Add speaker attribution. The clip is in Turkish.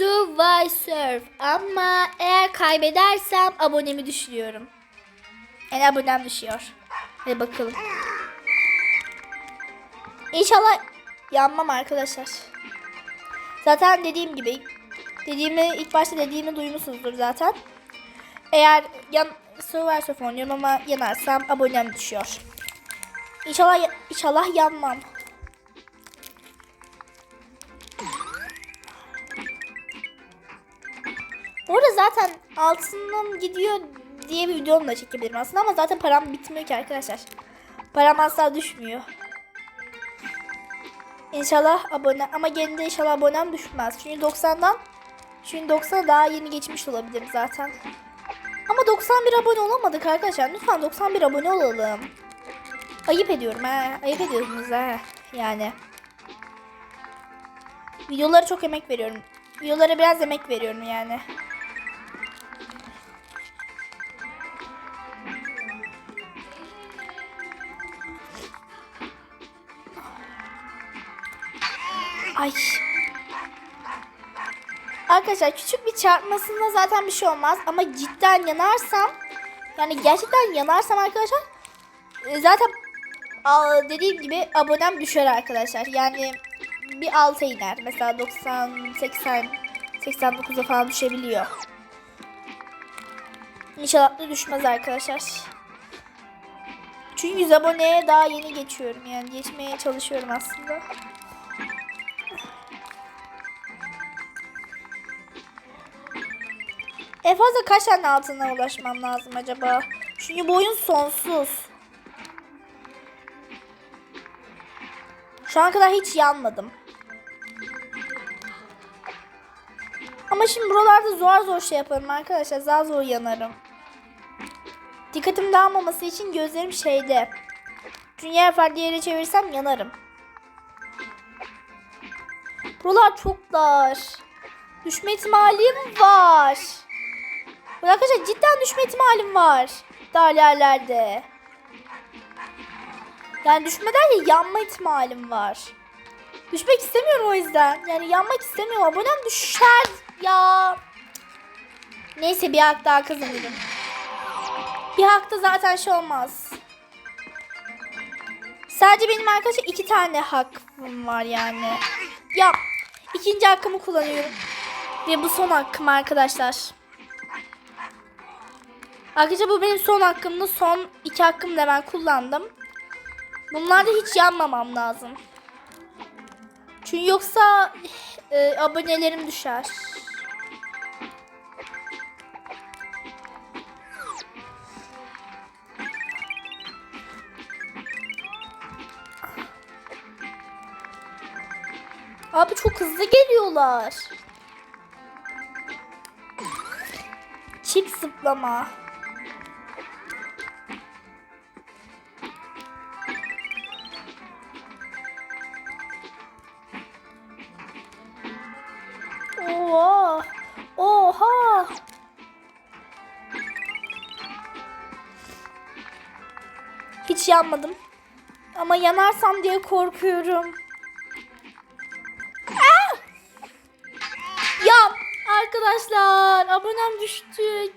Speaker 1: Survivor. Ama eğer kaybedersem abonemi düşürüyorum. Yani abonem düşüyor. Hadi bakalım. İnşallah yanmam arkadaşlar. Zaten dediğim gibi dediğimi ilk başta dediğimi duymuşsunuzdur zaten. Eğer yan Survivor oynuyorum ama yanarsam abonem düşüyor. İnşallah inşallah yanmam. Zaten altınım gidiyor diye bir videom da çekebilirim aslında ama zaten param bitmiyor ki arkadaşlar. Param asla düşmüyor. İnşallah abone ama gene inşallah abonem düşmez. Çünkü 90'dan çünkü 90'a daha yeni geçmiş olabilirim zaten. Ama 91 abone olamadık arkadaşlar. Lütfen 91 abone olalım. Ayıp ediyorum ha. Ayıp ediyorsunuz ha. Yani. Videolara çok emek veriyorum. Videolara biraz emek veriyorum yani. Ay. Arkadaşlar küçük bir çarpmasında zaten bir şey olmaz ama cidden yanarsam yani gerçekten yanarsam arkadaşlar e, zaten dediğim gibi abonem düşer arkadaşlar. Yani bir alta iner. Mesela 90 80 89'a falan düşebiliyor. İnşallah da düşmez arkadaşlar. Çünkü 100 aboneye daha yeni geçiyorum yani geçmeye çalışıyorum aslında. En fazla kaç tane altına ulaşmam lazım acaba? Çünkü bu oyun sonsuz. Şu ana kadar hiç yanmadım. Ama şimdi buralarda zor zor şey yaparım arkadaşlar. Daha zor yanarım. Dikkatim dağılmaması için gözlerim şeyde. Eğer farklı yere çevirsem yanarım. Buralar çok dar. Düşme ihtimalim var. Bu arkadaşlar cidden düşme ihtimalim var. Dar yerlerde. Yani düşmeden de yanma ihtimalim var. Düşmek istemiyorum o yüzden. Yani yanmak istemiyorum. Abonem düşer ya. Neyse bir hak daha kazanırım. Bir hakta zaten şey olmaz. Sadece benim arkadaşlar iki tane hakkım var yani. Ya ikinci hakkımı kullanıyorum. Ve bu son hakkım arkadaşlar. Arkadaşlar bu benim son hakkımdı. Son iki hakkımı da ben kullandım. Bunlarda hiç yanmamam lazım. Çünkü yoksa e, abonelerim düşer. Abi çok hızlı geliyorlar. Çift zıplama. Oha. Oha. Hiç yanmadım. Ama yanarsam diye korkuyorum. Ah! Ya arkadaşlar abonem düştü.